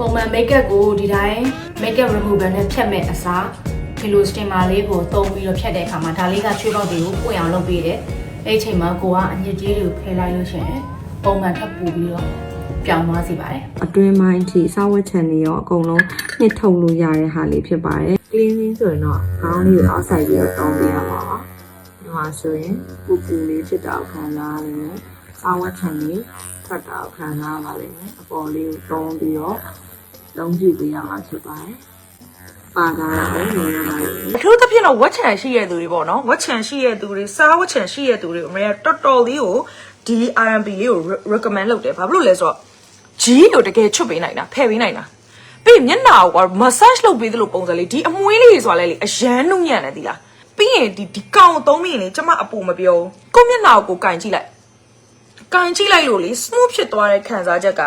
ပုံမှန် makeup ကိုဒီတိုင်း makeup remover နဲ့ဖြတ်မဲ့အစားဒီလို steamer လေးကိုသုံးပြီးတော့ဖြတ်တဲ့အခါမှာဒါလေးကချွေးပေါက်တွေကိုပွင့်အောင်လုပ်ပေးတယ်အဲ့ဒီအချိန်မှာကိုကအညစ်အကြေးတွေကိုဖယ်လိုက်လို့ရှိရင်ပုံမှန်ထပ်ပူပြီးတော့ပြောင်းသွားစေပါတယ်အတွင်းပိုင်းအထိစာဝတ်ချန်တွေရောအကုန်လုံးနှစ်ထုတ်လို့ရတဲ့ဟာလေးဖြစ်ပါတယ် cleansing ဆိုရင်တော့ခေါင်းလေးကိုအောက်ဆိုင်ပြီးတော့တောင်းပေးရမှာပါဒီမှာဆိုရင်ပူပူလေးဖြစ်တာကိုခံစားရမယ်စာဝတ်ချန်လေး ထွက်တာကိုခံစားရပါလိမ့်မယ်အပေါ်လေးကိုတောင်းပြီးတော့လုံးကြည့်ပေးရမှာဖြစ်ပါတယ်ပါတာလည်းမြင်ရပါလိမ့်မယ်အထူးသဖြင့်တော့ဝက်ချန်ရှိရတဲ့သူတွေပေါ့နော်ဝက်ချန်ရှိရတဲ့သူတွေစားဝက်ချန်ရှိရတဲ့သူတွေအမေကတော်တော်လေးကိုဒီ RMB လေးကို recommend လုပ်တယ်ဘာဖြစ်လို့လဲဆိုတော့ဂျီကိုတကယ်ချွတ်ပေးနိုင်တာဖယ်ပေးနိုင်တာပြီးရင်မျက်နှာကိုက massage လုပ်ပေးသလိုပုံစံလေးဒီအမွှေးလေးတွေဆိုတာလဲလေအရန်နှုံညံ့တယ်ဒီလားပြီးရင်ဒီဒီကောင်သုံးပြီးရင်လေကျမအပူမပြောဘူးကိုယ့်မျက်နှာကိုကိုယ်ကင်ကြည့်လိုက် ကင်ကြည့်လိုက်လို့လေ smooth ဖြစ်သွားတဲ့ခံစားချက်က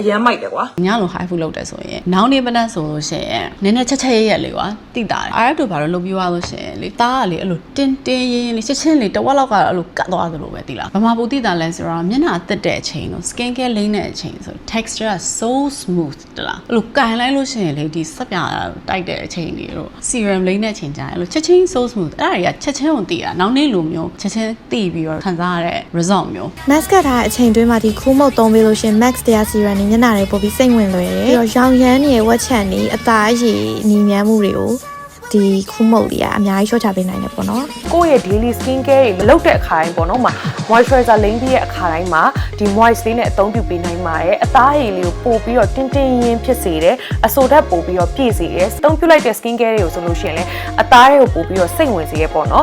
အရန်မိုက်တယ်ကွာညလုံး high food လုပ်တယ်ဆိုရင်နောင်နေပနတ်ဆိုလို့ရှိရင်နည်းနည်းချက်ချက်ရက်ရက်လေးကွာတိတာတယ်အားရတူဘာလို့လုပ်ပြီးသွားလို့ရှိရင်လေတားကလေအဲ့လိုတင်းတင်းရင်းရင်းလေးချက်ချင်းလေးတစ်ဝက်လောက်ကအဲ့လိုကတ်သွားသလိုပဲတိလားဘာမှပူတိတာလဲဆိုတော့မျက်နှာတက်တဲ့အချိန်လို့ skin care လိမ့်တဲ့အချိန်ဆို texture က so smooth တလားအဲ့လိုကန်လိုက်လို့ရှိရင်လေဒီစက်ပြတိုက်တဲ့အချိန်တွေတို့ serum လိမ့်တဲ့အချိန်ကျရင်အဲ့လိုချက်ချင်း so smooth အဲ့ဒါတွေကချက်ချင်းကိုတိတာနောက်နေ့လိုမျိုးချက်ချင်းတိပြီးတော့ခံစားရတဲ့ result မျိုး mask ကထားတဲ့အချိန်တွင်းမှာဒီခူးမုတ်သုံးပေးလို့ရှရင် max တရားစီရန်နေညနာတွေပို့ပြီးစိတ်ဝင်လွယ်တယ်ပြီးတော့ရောင်ရမ်းနေဝက်ချန်နေအသားအရည်ညီမြန်းမှုတွေကိုဒီခူးမုတ်လေးကအများကြီးရှော့ချပေးနိုင်တယ်ပေါ့နော်ကိုယ့်ရဲ့ daily skin care တွေမလုပ်တဲ့အခါတိုင်းပေါ့နော်။ဥပမာ moisturizer လိမ့်ပြီးတဲ့အခါတိုင်းမှာဒီ moist လေးနဲ့အသုံးပြုပေးနိုင်ပါတယ်။အသားရည်လေးကိုပို့ပြီးတော့တင်းတင်းရင်းဖြစ်စေတယ်။အဆိုဓာတ်ပို့ပြီးတော့ပြည့်စေတယ်။အသုံးပြုလိုက်တဲ့ skin care တွေကိုဆိုလို့ရှိရင်လည်းအသားတွေကိုပို့ပြီးတော့စိတ်ဝင်စေရပေါ့နော်